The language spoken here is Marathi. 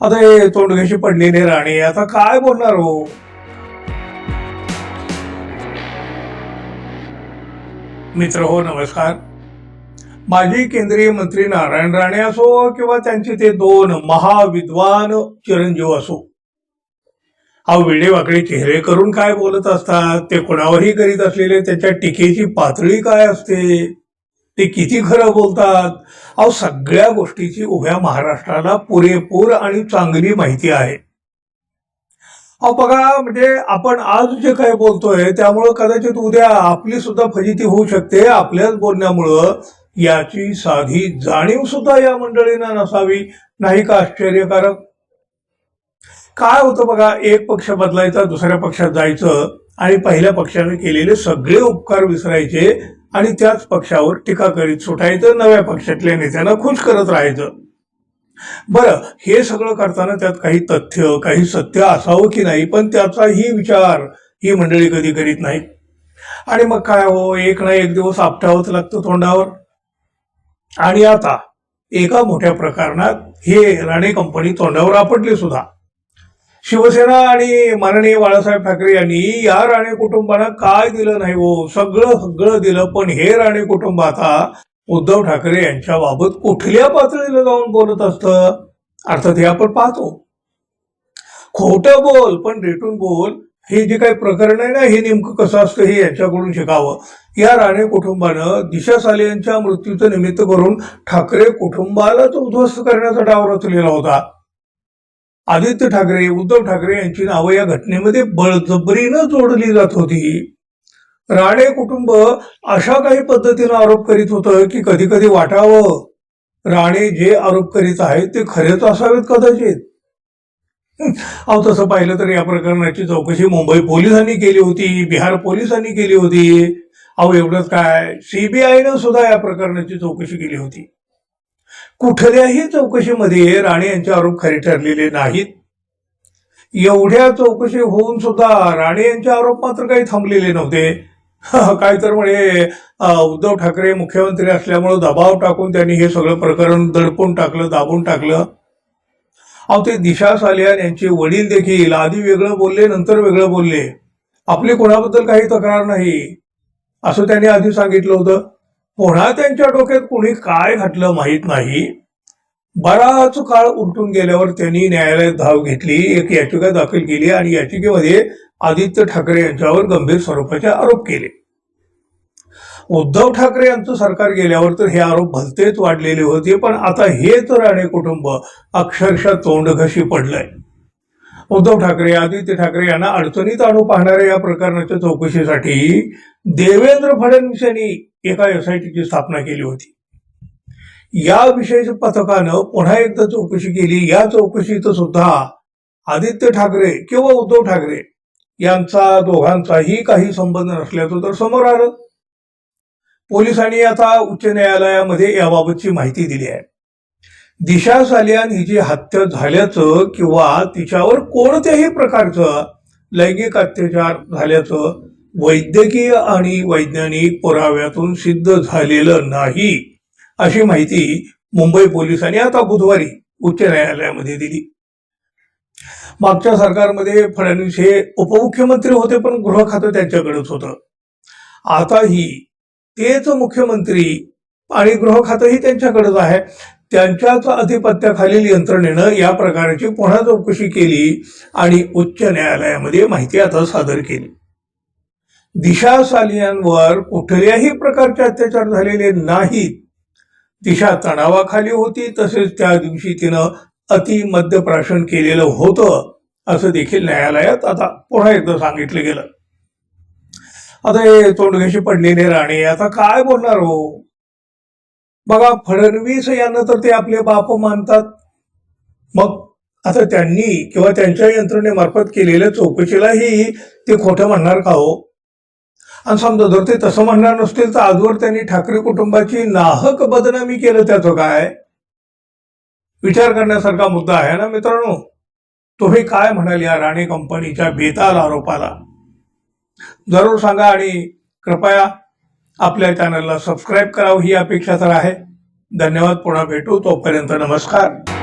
आता हे तोंडघेशी पडलेले राणे आता काय बोलणार हो? मित्र हो नमस्कार. माजी केंद्रीय मंत्री नारायण राणे असो किंवा त्यांचे ते दोन महाविद्वान चिरंजीव असो हा वेडेवाकडे चेहरे करून काय बोलत असतात? ते कोणावरही करीत असलेले त्याच्या टीकेची पातळी काय असते? ते किती खरं बोलतात? अहो सगळ्या गोष्टीची उभ्या महाराष्ट्राला पुरेपूर आणि चांगली माहिती आहे. अहो बघा म्हणजे आपण आज जे काय बोलतोय त्यामुळं कदाचित उद्या आपली सुद्धा फजिती होऊ शकते आपल्याच बोलण्यामुळं. याची साधी जाणीव सुद्धा या मंडळींना नसावी नाही का आश्चर्यकारक? काय होतं बघा एक पक्ष बदलायचा दुसऱ्या पक्षात जायचं आणि पहिल्या पक्षाने केलेले सगळे उपकार विसरायचे आणि त्याच पक्षावर टीका करीत सुटायचं नव्या पक्षातल्या नेत्यांना खुश करत राहायचं. बरं हे सगळं करताना त्यात काही तथ्य काही सत्य असावं की नाही? पण त्याचाही विचार ही मंडळी कधी करीत नाही आणि मग काय हो एक ना एक दिवस आपटावंच लागतं तोंडावर. आणि आता एका मोठ्या प्रकरणात हे राणे कंपनी तोंडावर आपटली सुद्धा. शिवसेना आणि माननीय बाळासाहेब ठाकरे यांनी या राणे कुटुंबाला काय दिलं नाही हो? सगळं सगळं दिलं पण हे राणे कुटुंब आता उद्धव ठाकरे यांच्या बाबत कुठल्या पातळीला जाऊन बोलत असतं? अर्थात हे आपण पाहतो. खोटं बोल पण रेटून बोल हे जे काही प्रकरण आहे ना हे नेमकं कसं असतं हे यांच्याकडून शिकावं. या राणे कुटुंबानं दिशा साले यांच्या मृत्यूचं निमित्त करून ठाकरे कुटुंबालाच उद्ध्वस्त करण्याचा डाव रचलेला होता. आदित्य ठाकरे उद्धव ठाकरे यांची नावं या घटनेमध्ये बळजबरीनं जोडली जात होती. राणे कुटुंब अशा काही पद्धतीनं आरोप करीत होतं की कधी कधी वाटावं. राणे जे आरोप करीत आहेत ते खरेच असावेत कदाचित. अहो तसं पाहिलं तर या प्रकरणाची चौकशी मुंबई पोलिसांनी केली होती बिहार पोलिसांनी केली होती. अहो एवढंच काय? सीबीआयनं सुद्धा या प्रकरणाची चौकशी केली होती. कुठल्याही चौकशीमध्ये राणे यांचे आरोप खरे ठरलेले नाहीत. एवढ्या चौकशी होऊन सुद्धा राणे यांचे आरोप मात्र काही थांबलेले नव्हते. काय तर म्हणे उद्धव ठाकरे मुख्यमंत्री असल्यामुळे दबाव टाकून त्यांनी हे सगळं प्रकरण दडपून टाकलं दाबून टाकलं. अहो ते दिशा सालियान यांचे वडील देखील आधी वेगळं बोलले नंतर वेगळं बोलले. आपली कोणाबद्दल काही तक्रार नाही. असं त्यांनी आधी सांगितलं होतं. पुन्हा त्यांच्या डोक्यात कुणी काय घातलं माहीत नाही. बराच काळ उलटून गेल्यावर त्यांनी न्यायालयात धाव घेतली एक याचिका दाखल केली आणि याचिकेमध्ये आदित्य ठाकरे यांच्यावर गंभीर स्वरूपाचे आरोप केले. उद्धव ठाकरे यांचं सरकार गेल्यावर तर हे आरोप भलतेच वाढलेले होते पण आता हे तर राणे कुटुंब अक्षरशः तोंडघशी पडलंय. उद्धव ठाकरे आदित्य ठाकरे यांना अडचणीत आणू पाहणाऱ्या या प्रकरणाच्या चौकशीसाठी देवेंद्र फडणवीस यांनी एका एसआयटीची स्थापना केली होती. या विशेष पथकानं पुन्हा एकदा चौकशी केली. या चौकशीत सुद्धा आदित्य ठाकरे किंवा उद्धव ठाकरे यांचा दोघांचाही काही संबंध नसल्याचं तर समोर आलं. पोलिसांनी आता उच्च न्यायालयामध्ये याबाबतची माहिती दिली आहे. दिशा सालियान हिची हत्या झाल्याचं किंवा तिच्यावर कोणत्याही प्रकारचं लैंगिक अत्याचार झाल्याचं वैद्यकीय आणि वैज्ञानिक पुराव्यातून सिद्ध झालेलं नाही अशी माहिती मुंबई पोलिसांनी आता बुधवारी उच्च न्यायालयामध्ये दिली. मागच्या सरकारमध्ये फडणवीस हे उपमुख्यमंत्री होते पण गृह खातं त्यांच्याकडेच होतं. आताही तेच मुख्यमंत्री आणि गृह खातंही त्यांच्याकडेच आहे. त्यांच्याच अधिपत्याखालील यंत्रणेनं या प्रकारची पुन्हा चौकशी केली आणि उच्च न्यायालयामध्ये माहिती आता सादर केली. दिशा सालियांवर कुठल्याही प्रकारचे अत्याचार झालेले नाहीत. दिशा तणावाखाली होती तसेच त्या दिवशी तिनं अति मद्यप्राशन केलेलं होतं असं देखील न्यायालयात आता पुन्हा एकदा सांगितलं गेलं. आता हे तोंडघेशी पडलेले राणे आता काय बोलणार हो? बघा फडणवीस यांना तर ते आपले बाप मानतात. मग आता त्यांनी किंवा त्यांच्या यंत्रणेमार्फत केलेल्या चौकशीलाही ते खोटं म्हणणार का हो? आणि समजा जर ते तसं म्हणणार नसतील तर आजवर त्यांनी ठाकरे कुटुंबाची नाहक बदनामी केलं त्याचं काय? विचार करण्यासारखा मुद्दा आहे ना मित्रांनो? तुम्ही काय म्हणाल या राणे कंपनीच्या बेताल आरोपाला? जरूर सांगा आणि कृपया आपल्या चॅनलला सबस्क्राईब करावं ही अपेक्षा तर आहे. धन्यवाद पुन्हा भेटू. तोपर्यंत नमस्कार.